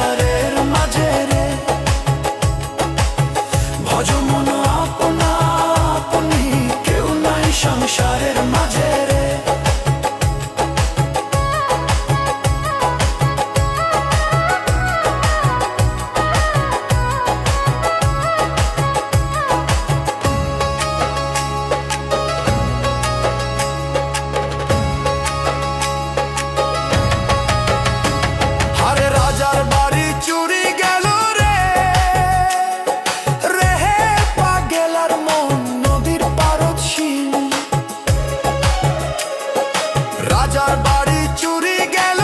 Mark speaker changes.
Speaker 1: করে বাড়ি চুরি গেল